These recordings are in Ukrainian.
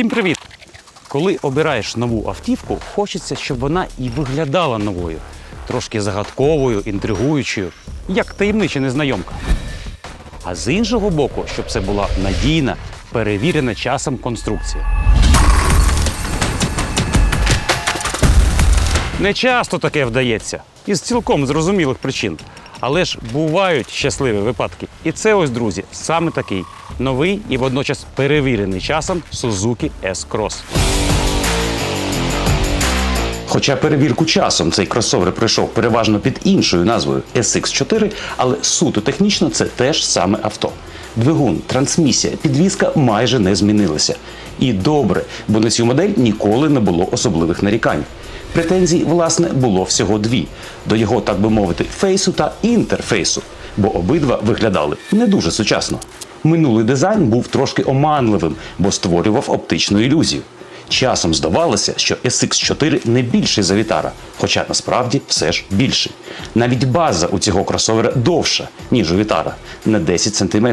Всім привіт! Коли обираєш нову автівку, хочеться, щоб вона і виглядала новою, трошки загадковою, інтригуючою, як таємнича незнайомка. А з іншого боку, щоб це була надійна, перевірена часом конструкція. Не часто таке вдається, із цілком зрозумілих причин. Але ж бувають щасливі випадки. І це ось, друзі, саме такий новий і водночас перевірений часом Suzuki S-Cross. Хоча перевірку часом цей кросовер пройшов переважно під іншою назвою SX4, але суто технічно це теж саме авто. Двигун, трансмісія, підвізка майже не змінилися. І добре, бо на цю модель ніколи не було особливих нарікань. Претензій, власне, було всього дві: до його, так би мовити, фейсу та інтерфейсу, бо обидва виглядали не дуже сучасно. Минулий дизайн був трошки оманливим, бо створював оптичну ілюзію. Часом здавалося, що SX4 не більший за Вітара, хоча насправді все ж більший. Навіть база у цього кросовера довша, ніж у Вітара, на 10 см.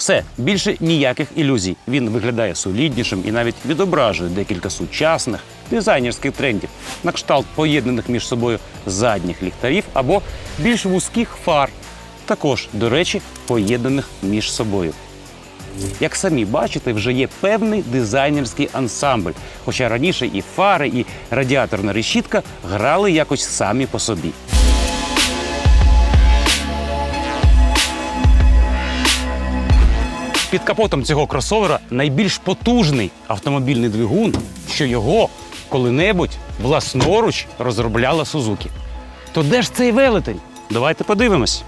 Все, більше ніяких ілюзій. Він виглядає соліднішим і навіть відображує декілька сучасних дизайнерських трендів на кшталт поєднаних між собою задніх ліхтарів або більш вузьких фар, також, до речі, поєднаних між собою. Як самі бачите, вже є певний дизайнерський ансамбль. Хоча раніше і фари, і радіаторна решітка грали якось самі по собі. Під капотом цього кросовера найбільш потужний автомобільний двигун, що його коли-небудь власноруч розробляла Сузукі. То де ж цей велетень? Давайте подивимось.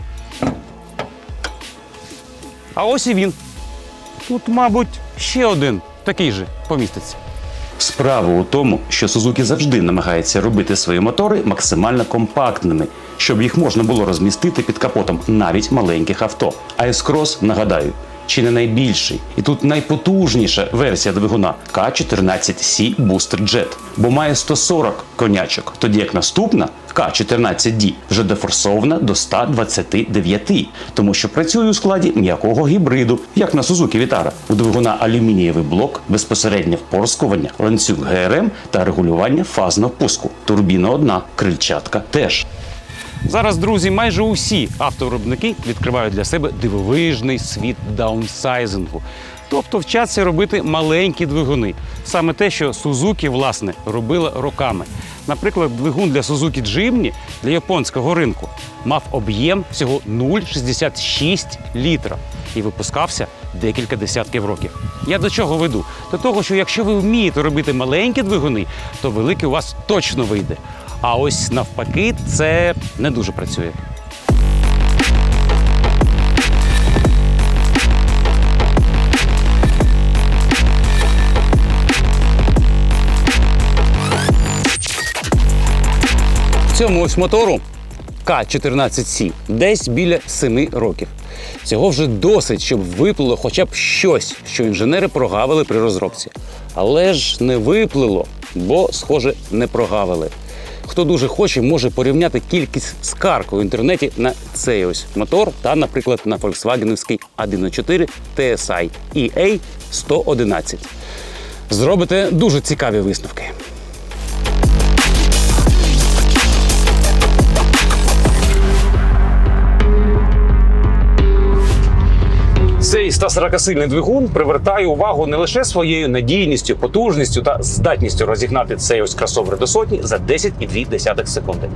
А ось і він. Тут, мабуть, ще один такий же поміститься. Справа у тому, що Сузуки завжди намагається робити свої мотори максимально компактними, щоб їх можна було розмістити під капотом навіть маленьких авто. А S-Cross, нагадаю, чи не найбільший, і тут найпотужніша версія двигуна К14C Booster Jet, бо має 140 конячок, тоді як наступна К14D вже дефорсована до 129, тому що працює у складі м'якого гібриду, як на Suzuki Vitara. У двигуна алюмінієвий блок, безпосереднє впорскування, ланцюг ГРМ та регулювання фазного пуску. Турбіна одна, крильчатка теж. Зараз, друзі, майже усі автовиробники відкривають для себе дивовижний світ даунсайзингу. Тобто вчаться робити маленькі двигуни. Саме те, що Suzuki, власне, робила роками. Наприклад, двигун для Suzuki Jimny для японського ринку мав об'єм всього 0,66 літра і випускався декілька десятків років. Я до чого веду? До того, що якщо ви вмієте робити маленькі двигуни, то великий у вас точно вийде. А ось навпаки, це не дуже працює. Цьому ось мотору К14С десь біля 7 років. Цього вже досить, щоб виплило хоча б щось, що інженери прогавили при розробці. Але ж не виплило, бо, схоже, не прогавили. Хто дуже хоче, може порівняти кількість скарг у інтернеті на цей ось мотор та, наприклад, на Volkswagenівський 1.4 TSI EA 111. Зробите дуже цікаві висновки. 140-сильний двигун привертає увагу не лише своєю надійністю, потужністю та здатністю розігнати цей ось кросовер до сотні за 10,2 секунди.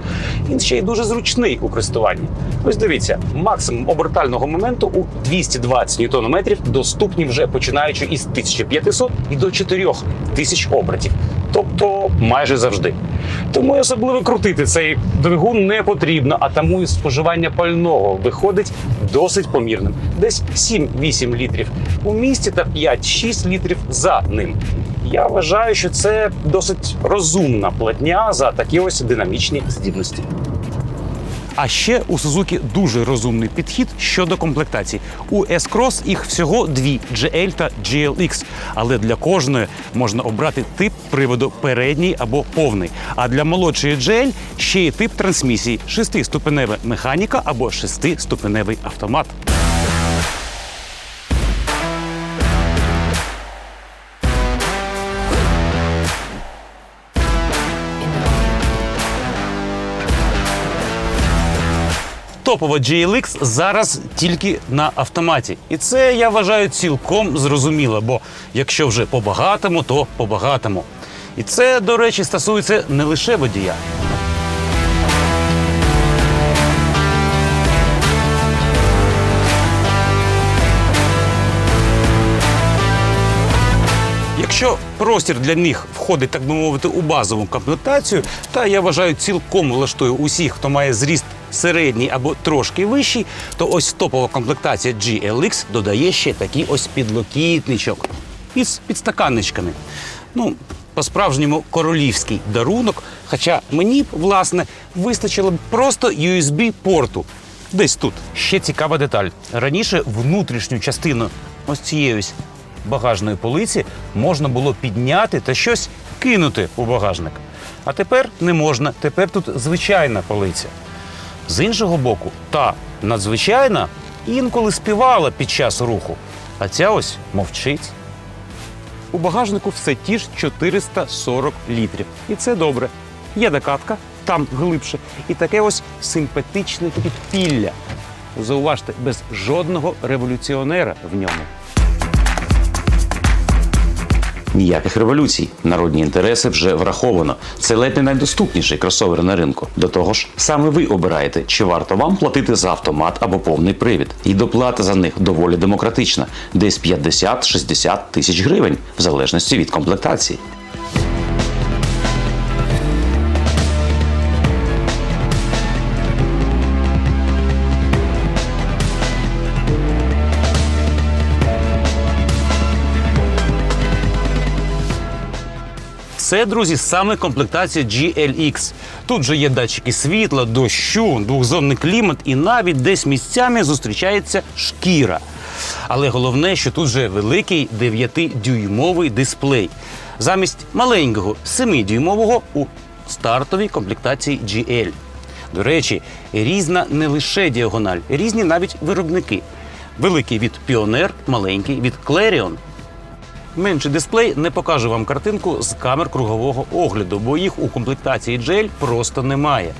Він ще й дуже зручний у користуванні. Ось дивіться, максимум обертального моменту у 220 Нм доступні вже починаючи із 1500 і до 4000 обертів. Тобто майже завжди. Тому особливо крутити цей двигун не потрібно, а тому і споживання пального виходить досить помірним. Десь 7-8 літрів у місті та 5-6 літрів за ним. Я вважаю, що це досить розумна платня за такі ось динамічні здібності. А ще у Suzuki дуже розумний підхід щодо комплектацій. У S-Cross їх всього дві GL та GLX, але для кожної можна обрати тип приводу передній або повний. А для молодшої GL ще й тип трансмісії: шестиступенева механіка або шестиступеневий автомат. Топова GLX зараз тільки на автоматі. І це я вважаю цілком зрозуміло, бо якщо вже по-багатому, то по-багатому. І це, до речі, стосується не лише водія. Якщо простір для них входить, так би мовити, у базову комплектацію, та я вважаю, цілком влаштує усіх, хто має зріст середній або трошки вищий, то ось топова комплектація GLX додає ще такий ось підлокітничок із підстаканничками. Ну, по-справжньому королівський дарунок. Хоча мені б, власне, вистачило б просто USB-порту. Десь тут. Ще цікава деталь. Раніше внутрішню частину ось цієї ось багажної полиці можна було підняти та щось кинути у багажник. А тепер не можна. Тепер тут звичайна полиця. З іншого боку, та надзвичайна інколи співала під час руху, а ця ось мовчить. У багажнику все ті ж 440 літрів. І це добре. Є докатка, там глибше, і таке ось симпатичне підпілля. Зауважте, без жодного революціонера в ньому. Ніяких революцій. Народні інтереси вже враховано. Це ледь не найдоступніший кросовер на ринку. До того ж, саме ви обираєте, чи варто вам платити за автомат або повний привід. І доплата за них доволі демократична, десь 50-60 тисяч гривень, в залежності від комплектації. Це, друзі, саме комплектація GLX. Тут же є датчики світла, дощу, двохзонний клімат і навіть десь місцями зустрічається шкіра. Але головне, що тут же великий 9-дюймовий дисплей. Замість маленького 7-дюймового у стартовій комплектації GL. До речі, різна не лише діагональ, різні навіть виробники. Великий від Pioneer, маленький від Clarion. Менший дисплей не покаже вам картинку з камер кругового огляду, бо їх у комплектації GL просто немає.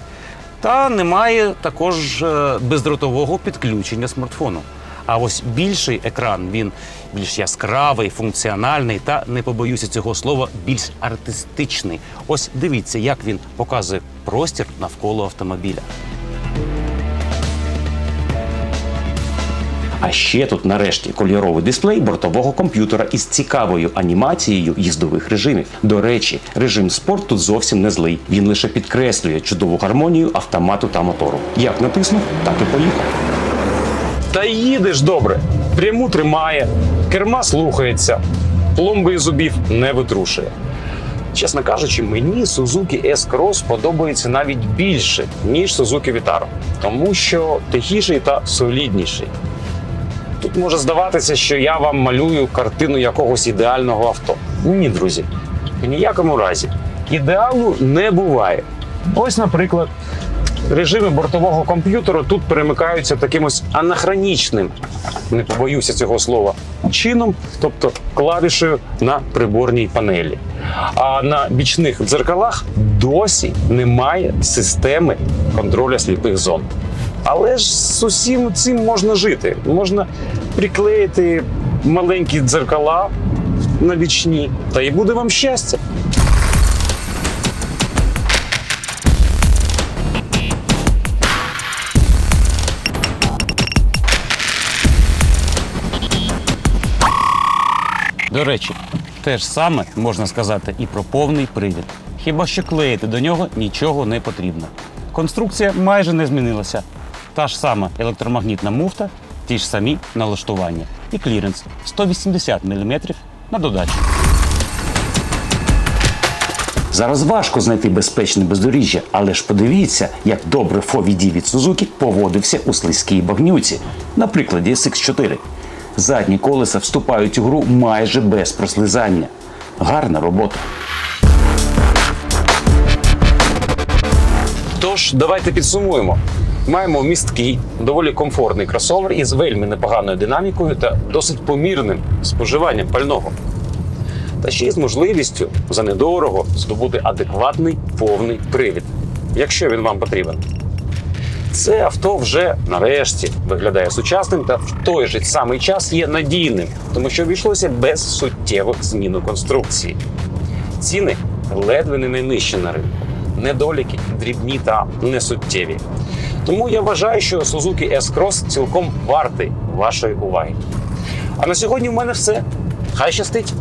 Та немає також е, бездротового підключення смартфону. А ось більший екран він більш яскравий, функціональний та не побоюся цього слова, більш артистичний. Ось дивіться, як він показує простір навколо автомобіля. А ще тут нарешті кольоровий дисплей бортового комп'ютера із цікавою анімацією їздових режимів. До речі, режим спорт тут зовсім не злий. Він лише підкреслює чудову гармонію автомату та мотору. Як натиснув, так і поїхав. Та їдеш добре. Пряму тримає, керма слухається, пломби і зубів не витрушує. Чесно кажучи, мені Suzuki S-Cross подобається навіть більше, ніж Suzuki Vitaro, тому що тихіший та солідніший. Може здаватися, що я вам малюю картину якогось ідеального авто. Ні, друзі, в ніякому разі. Ідеалу не буває. Ось, наприклад, режими бортового комп'ютера тут перемикаються таким ось анахронічним, не побоюся цього слова, чином, тобто клавішею на приборній панелі. А на бічних дзеркалах досі немає системи контроля сліпих зон. Але ж з усім цим можна жити. Можна приклеїти маленькі дзеркала на бічні, та і буде вам щастя. До речі, те ж саме можна сказати і про повний привід. Хіба що клеїти до нього нічого не потрібно. Конструкція майже не змінилася. Та ж сама електромагнітна муфта, ті ж самі налаштування. І кліренс 180 мм на додачу. Зараз важко знайти безпечне бездоріжжя, але ж подивіться, як добре FOVD від Suzuki поводився у слизькій багнюці. На прикладі SX4. Задні колеса вступають у гру майже без прослизання. Гарна робота. Тож, давайте підсумуємо. Маємо місткий, доволі комфортний кросовер із вельми непоганою динамікою та досить помірним споживанням пального. Та ще й з можливістю за недорого здобути адекватний повний привід, якщо він вам потрібен. Це авто вже нарешті виглядає сучасним та в той же самий час є надійним, тому що обійшлося без суттєвих змін у конструкції. Ціни ледве не найнижчі на ринку. Недоліки дрібні та несуттєві. Тому я вважаю, що Suzuki S-Cross цілком вартий вашої уваги. А на сьогодні в мене все. Хай щастить!